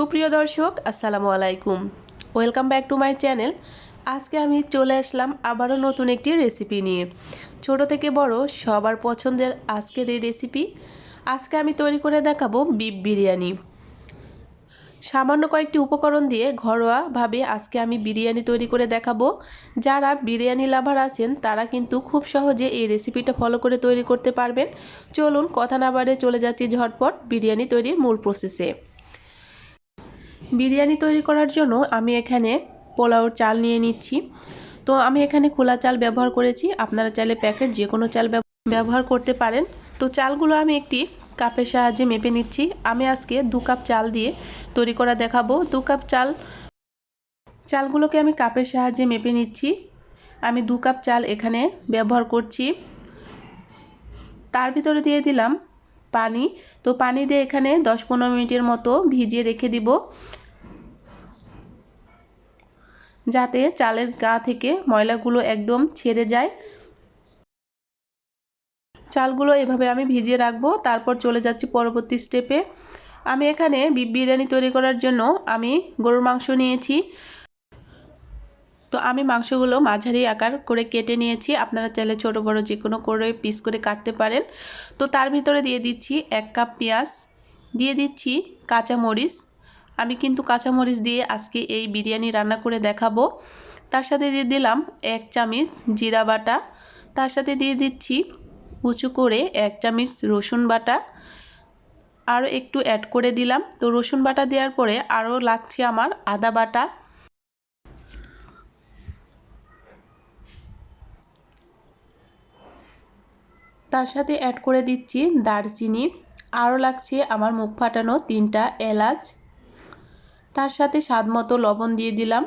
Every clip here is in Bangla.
সুপ্রিয় দর্শক, আসসালামু আলাইকুম। Welcome back to my channel আজকে আমি চলে আসলাম আবারও নতুন একটি রেসিপি নিয়ে। ছোট থেকে বড়, সবার পছন্দের আজকের এই রেসিপি আজকে আমি তৈরি করে দেখাবো বিফ বিরিয়ানি। সামান্য কয়েকটি উপকরণ দিয়ে ঘরোয়াভাবে আজকে আমি বিরিয়ানি তৈরি করে দেখাবো। যারা বিরিয়ানি লাভার আছেন, তারা কিন্তু খুব সহজে এই রেসিপিটা ফলো করে তৈরি করতে পারবেন। চলুন, কথা না বাড়ে চলে যাচ্ছি ঝটপট বিরিয়ানি তৈরির মূল প্রসেসে বিরিয়ানি তৈরি করার জন্য আমি এখানে পোলাওর চাল নিয়ে নিচ্ছি। তো আমি এখানে খোলা চাল ব্যবহার করেছি। আপনারা চাইলে প্যাকেট যে কোনো চাল ব্যবহার করতে পারেন। তো চালগুলো আমি একটি কাপের সাহায্যে মেপে নিচ্ছি। আমি আজকে দু কাপ চাল দিয়ে তৈরি করা দেখাবো। দু কাপ চাল, চালগুলোকে আমি কাপের সাহায্যে মেপে নিচ্ছি। আমি দু কাপ চাল এখানে ব্যবহার করছি। তার ভিতরে দিয়ে দিলাম পানি। তো পানি দিয়ে এখানে দশ পনেরো মিনিটের মতো ভিজিয়ে রেখে দিব। যাতে চালের গা থেকে ময়লাগুলো একদম ছেড়ে যায়। চালগুলো এভাবে আমি ভিজিয়ে রাখব, তারপর চলে যাচ্ছি পরবর্তী স্টেপে। আমি এখানে বিরিয়ানি তৈরি করার জন্য আমি গরুর মাংস নিয়েছি। তো আমি মাংসগুলো মাঝারি আকার করে কেটে নিয়েছি, আপনারা চাইলে ছোট, বড় যে কোনো করে পিস করে কাটতে পারেন। তো তার ভিতরে দিয়ে দিচ্ছি এক কাপ পেঁয়াজ, দিয়ে দিচ্ছি কাঁচামরিচ আমি কিন্তু কাঁচামরিচ দিয়ে আজকে এই বিরিয়ানি রান্না করে দেখাবো। তার সাথে দিয়ে দিলাম এক চামচ জিরা বাটা। তার সাথে দিয়ে দিচ্ছি উঁচু করে এক চামচ রসুন বাটা। আরও একটু অ্যাড করে দিলাম। তো রসুন বাটা দেওয়ার পরে আরও লাগছে আমার আদা বাটা। তার সাথে অ্যাড করে দিচ্ছি দারচিনি। আরও লাগছে আমার মুখ ফাটানো তিনটা এলাচ। তার সাথে স্বাদ মতো লবণ দিয়ে দিলাম।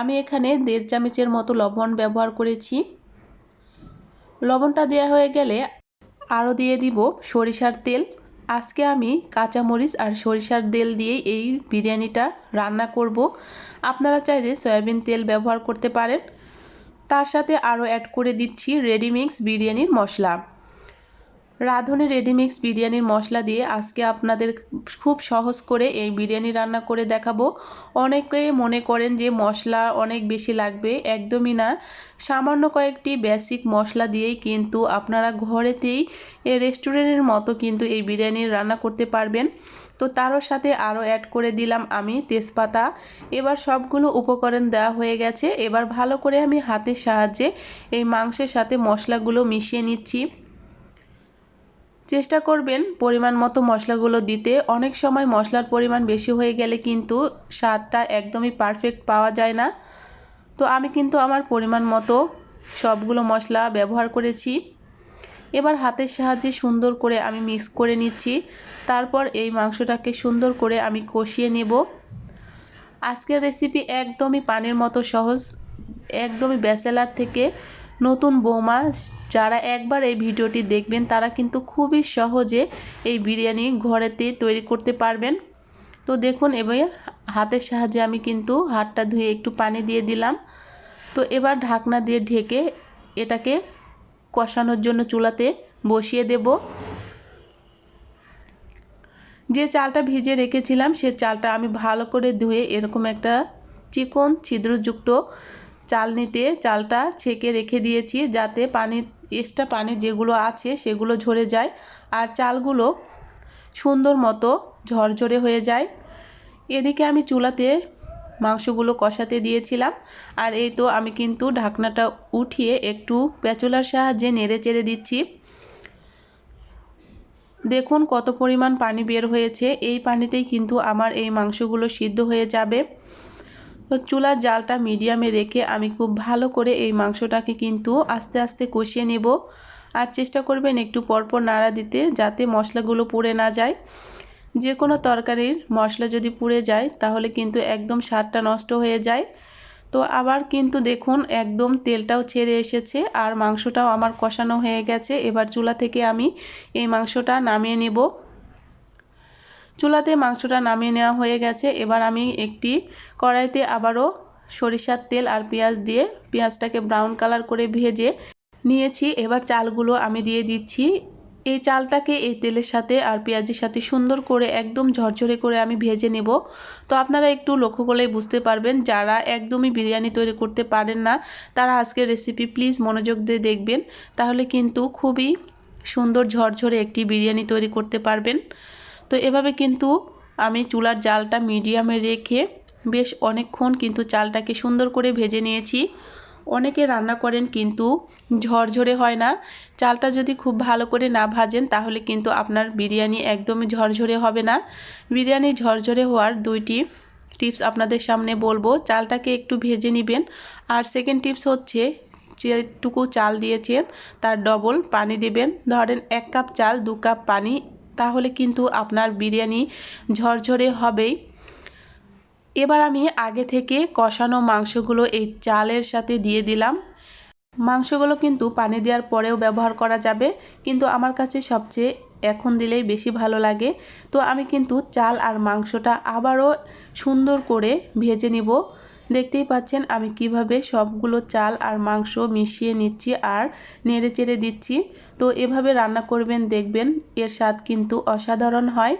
আমি এখানে দেড় চামচের মতো লবণ ব্যবহার করেছি। লবণটা দেওয়া হয়ে গেলে আরও দিয়ে দিব সরিষার তেল। আজকে আমি কাঁচামরিচ আর সরিষার তেল দিয়েই এই বিরিয়ানিটা রান্না করব। আপনারা চাইলে সয়াবিন তেল ব্যবহার করতে পারেন। তার সাথে আরও অ্যাড করে দিচ্ছি রেডিমিক্স বিরিয়ানির মশলা। রাঁধুনি রেডিমিক্স বিরিয়ানির মশলা দিয়ে আজকে আপনাদের খুব সহজ করে এই বিরিয়ানি রান্না করে দেখাবো। অনেকে মনে করেন যে মশলা অনেক বেশি লাগবে, একদমই না। সামান্য কয়েকটি বেসিক মশলা দিয়েই কিন্তু আপনারা ঘরেতেই এই রেস্টুরেন্টের মতো কিন্তু এই বিরিয়ানি রান্না করতে পারবেন। তো তারও সাথে আরও অ্যাড করে দিলাম আমি তেজপাতা। এবার সবগুলো উপকরণ দেওয়া হয়ে গেছে। এবার ভালো করে আমি হাতের সাহায্যে এই মাংসের সাথে মশলাগুলো মিশিয়ে নিচ্ছি। চেষ্টা করবেন পরিমাণ মতো মশলাগুলো দিতে। অনেক সময় মশলার পরিমাণ বেশি হয়ে গেলে কিন্তু স্বাদটা একদমই পারফেক্ট পাওয়া যায় না। তো আমি কিন্তু আমার পরিমাণ মতো সবগুলো মশলা ব্যবহার করেছি। এবার হাতের সাহায্যে সুন্দর করে আমি মিক্স করে নিচ্ছি। তারপর এই মাংসটাকে সুন্দর করে আমি কষিয়ে নেব। আজকের রেসিপি একদমই পানির মতো সহজ, একদমই ব্যাচেলার থেকে। নতুন বৌমা, যারা একবার এই ভিডিওটি দেখবেন, তারা কিন্তু খুবই সহজে এই বিরিয়ানি ঘরেতে তৈরি করতে পারবেন। তো দেখুন, এবার হাতের সাহায্যে আমি কিন্তু হাতটা ধুয়ে একটু পানি দিয়ে দিলাম। তো এবার ঢাকনা দিয়ে ঢেকে এটাকে কষানোর জন্য চুলাতে বসিয়ে দেব। যে চালটা ভিজে রেখেছিলাম, সে চালটা আমি ভালো করে ধুয়ে এরকম একটা চিকন ছিদ্রযুক্ত চাল নিতে, চালটা ছেঁকে রেখে দিয়েছি যাতে পানির এক্সট্রা পানি যেগুলো আছে সেগুলো ঝরে যায় আর চালগুলো সুন্দর মতো ঝরঝরে হয়ে যায়। এদিকে আমি চুলাতে মাংসগুলো কষাতে দিয়েছিলাম আর এই তো আমি কিন্তু ঢাকনাটা উঠিয়ে একটু পেঁচলার সাহায্যে নেড়ে চেড়ে দিচ্ছি। দেখুন কত পরিমাণ পানি বের হয়েছে, এই পানিতেই কিন্তু আমার এই মাংসগুলো সিদ্ধ হয়ে যাবে। তো চুলার জালটা মিডিয়ামে রেখে আমি খুব ভালো করে এই মাংসটাকে কিন্তু আস্তে আস্তে কষিয়ে নেব। আর চেষ্টা করবেন একটু পরপর নাড়া দিতে যাতে মশলাগুলো পুড়ে না যায়। যে কোনো তরকারির মশলা যদি পুড়ে যায় তাহলে কিন্তু একদম স্বাদটা নষ্ট হয়ে যায়। তো আবার কিন্তু দেখুন একদম তেলটাও ছেড়ে এসেছে আর মাংসটাও আমার কষানো হয়ে গেছে। এবার চুলা থেকে আমি এই মাংসটা নামিয়ে নেব। চুলাতে মাংসটা নামিয়ে নেওয়া হয়ে গেছে। এবার আমি একটি কড়াইতে আবারও সরিষার তেল আর পেঁয়াজ দিয়ে পেঁয়াজটাকে ব্রাউন কালার করে ভেজে নিয়েছি। এবার চালগুলো আমি দিয়ে দিচ্ছি। এই চালটাকে এই তেলের সাথে আর পেঁয়াজের সাথে সুন্দর করে একদম ঝরঝরে করে আমি ভেজে নেব। তো আপনারা একটু লক্ষ্য করলেই বুঝতে পারবেন, যারা একদমই বিরিয়ানি তৈরি করতে পারেন না, তারা আজকের রেসিপি প্লিজ মনোযোগ দিয়ে দেখবেন। তাহলে কিন্তু খুবই সুন্দর ঝরঝরে একটি বিরিয়ানি তৈরি করতে পারবেন। তো এভাবে কিন্তু আমি চুলার জালটা মিডিয়ামে রেখে বেশ অনেকক্ষণ কিন্তু চালটাকে সুন্দর করে ভেজে নিয়েছি। অনেকে রান্না করেন কিন্তু ঝরঝরে হয় না। চালটা যদি খুব ভালো করে না ভাজেন তাহলে কিন্তু আপনার বিরিয়ানি একদমই ঝরঝরে হবে না। বিরিয়ানি ঝরঝরে হওয়ার দুইটি টিপস আপনাদের সামনে বলব। চালটাকে একটু ভেজে নেবেন। আর সেকেন্ড টিপস হচ্ছে যেটুকু চাল দিয়েছেন তার ডবল পানি দেবেন। ধরেন এক কাপ চাল, দু কাপ পানি তাহলে কিন্তু আপনার বিরিয়ানি ঝরঝরে হবেই। এবার আমি আগে থেকে কষানো মাংসগুলো এই চালের সাথে দিয়ে দিলাম। মাংসগুলো কিন্তু পানি দেওয়ার পরেও ব্যবহার করা যাবে। কিন্তু আমার কাছে সবচেয়ে এখন দিলেই বেশি ভালো লাগে। তো আমি কিন্তু চাল আর মাংসটা আবারও সুন্দর করে ভেজে নিব। দেখতেই পাচ্ছেন আমি কীভাবে সবগুলো চাল আর মাংস মিশিয়ে নিচ্ছি আর নেড়ে চেড়ে দিচ্ছি। তো এভাবে রান্না করবেন, দেখবেন এর স্বাদ কিন্তু অসাধারণ হয়।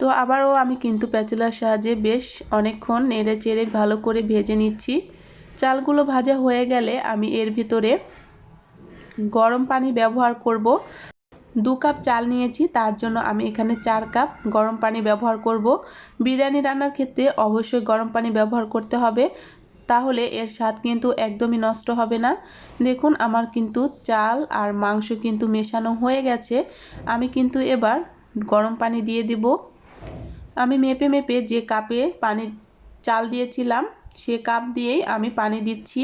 তো আবারও আমি কিন্তু প্যাচেলার সাহায্যে বেশ অনেকক্ষণ নেড়ে চেড়ে ভালো করে ভেজে নিচ্ছি। চালগুলো ভাজা হয়ে গেলে আমি এর ভিতরে গরম পানি ব্যবহার করব। দু কাপ চাল নিয়েছি, তার জন্য আমি এখানে চার কাপ গরম পানি ব্যবহার করব। বিরিয়ানি রান্নার ক্ষেত্রে অবশ্যই গরম পানি ব্যবহার করতে হবে, তাহলে এর স্বাদ কিন্তু একদমই নষ্ট হবে না। দেখুন, আমার কিন্তু চাল আর মাংস কিন্তু মেশানো হয়ে গেছে, আমি কিন্তু এবার গরম পানি দিয়ে দিব। আমি মেপে মেপে যে কাপে পানি, চাল দিয়েছিলাম, সে কাপ দিয়েই আমি পানি দিচ্ছি।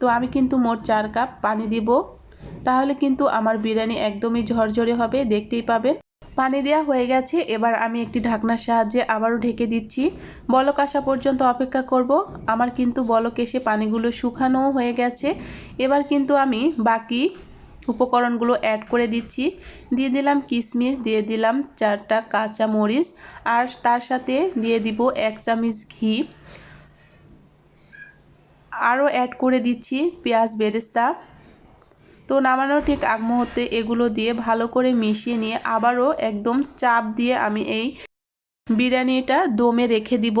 তো আমি কিন্তু মোট চার কাপ পানি দিব। তাহলে কিন্তু আমার বিরিয়ানি একদমই ঝরঝরে হবে, দেখতেই পাবেন। পানি দেওয়া হয়ে গেছে, এবার আমি একটি ঢাকনার সাহায্যে আবারও ঢেকে দিচ্ছি। বলক আসা পর্যন্ত অপেক্ষা করব, আমার কিন্তু বলক এসে পানিগুলো শুকানোও হয়ে গেছে। এবার কিন্তু আমি বাকি উপকরণগুলো অ্যাড করে দিচ্ছি। দিয়ে দিলাম কিশমিশ দিয়ে দিলাম চারটা কাঁচা মরিচ আর তার সাথে দিয়ে দিব এক চামচ ঘি। আরও অ্যাড করে দিচ্ছি, পেঁয়াজ, বেরেস্তা। তো নামানোর ঠিক আগ মুহূর্তে এগুলো দিয়ে ভালো করে মিশিয়ে নিয়ে আবারও একদম চাপ দিয়ে আমি এই বিরিয়ানিটা দমে রেখে দিব।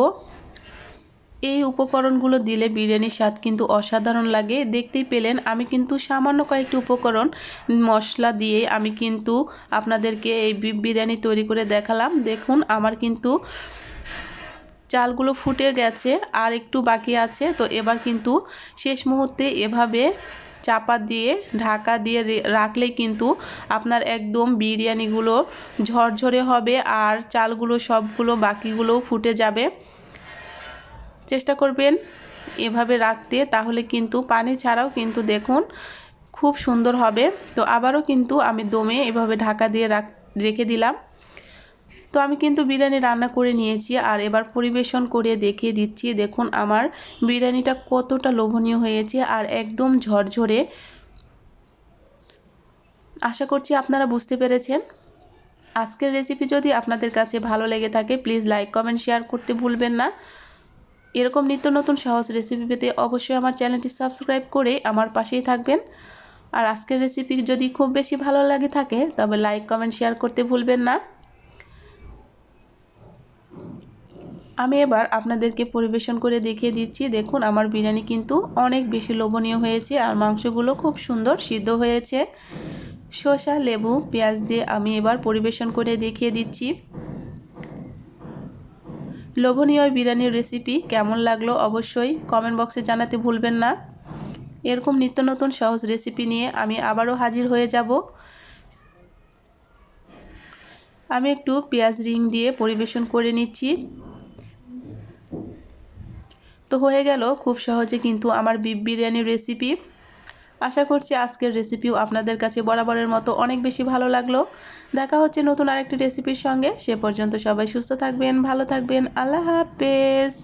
এই উপকরণগুলো দিলে বিরিয়ানির স্বাদ কিন্তু অসাধারণ লাগে। দেখতেই পেলেন, আমি কিন্তু সামান্য কয়েকটি উপকরণ মশলা দিয়ে আমি কিন্তু আপনাদেরকে এই বিরিয়ানি তৈরি করে দেখালাম। দেখুন, আমার কিন্তু চালগুলো ফুটে গেছে আর একটু বাকি আছে। তো এবার কিন্তু শেষ মুহূর্তে এভাবে চাপা দিয়ে, ঢাকা দিয়ে রাখলেই কিন্তু আপনার একদম বিরিয়ানিগুলো ঝরঝরে হবে আর চালগুলো সবগুলো বাকিগুলোও ফুটে যাবে। চেষ্টা করবেন এভাবে রাখতে, তাহলে কিন্তু পানি ছাড়াও কিন্তু দেখুন খুব সুন্দর হবে। তো আবারও কিন্তু আমি দমে এভাবে ঢাকা দিয়ে রাখ রেখে দিলাম। তো আমি কিন্তু বিরিয়ানি রান্না করে নিয়েছি আর এবার পরিবেশন করে দেখিয়ে দিচ্ছি। দেখুন আমার বিরিয়ানিটা কতটা লোভনীয় হয়েছে আর একদম ঝরঝরে। আশা করছি আপনারা বুঝতে পেরেছেন। আজকের রেসিপি যদি আপনাদের কাছে ভালো লেগে থাকে প্লিজ লাইক কমেন্ট শেয়ার করতে ভুলবেন না। এরকম নিত্য নতুন সহজ রেসিপি পেতে অবশ্যই আমার চ্যানেলটি সাবস্ক্রাইব করে আমার পাশেই থাকবেন। আর আজকের রেসিপি যদি খুব বেশি ভালো লাগে থাকে, তবে লাইক কমেন্ট শেয়ার করতে ভুলবেন না। আমি এবার আপনাদেরকে পরিবেশন করে দেখিয়ে দিচ্ছি। দেখুন, আমার বিরিয়ানি কিন্তু অনেক বেশি লোভনীয় হয়েছে আর মাংসগুলো খুব সুন্দর সিদ্ধ হয়েছে। শসা, লেবু, পেঁয়াজ দিয়ে আমি এবার পরিবেশন করে দেখিয়ে দিচ্ছি। লোভনীয় বিরিয়ানির রেসিপি কেমন লাগল অবশ্যই কমেন্ট বক্সে জানাতে ভুলবেন না। এরকম নিত্য নতুন সহজ রেসিপি নিয়ে আমি আবারও হাজির হয়ে যাব। আমি একটু পেঁয়াজ রিং দিয়ে পরিবেশন করে নিচ্ছি। তো হয়ে গেল। খুব সহজে কিন্তু আমার বিফ বিরিয়ানির রেসিপি আশা করছি আজকের রেসিপিও আপনাদের কাছে বরাবরের মতো অনেক বেশি ভালো লাগল। দেখা হচ্ছে নতুন আরেকটি রেসিপির সঙ্গে। সে পর্যন্ত সবাই সুস্থ থাকবেন, ভালো থাকবেন। আল্লাহ হাফেজ।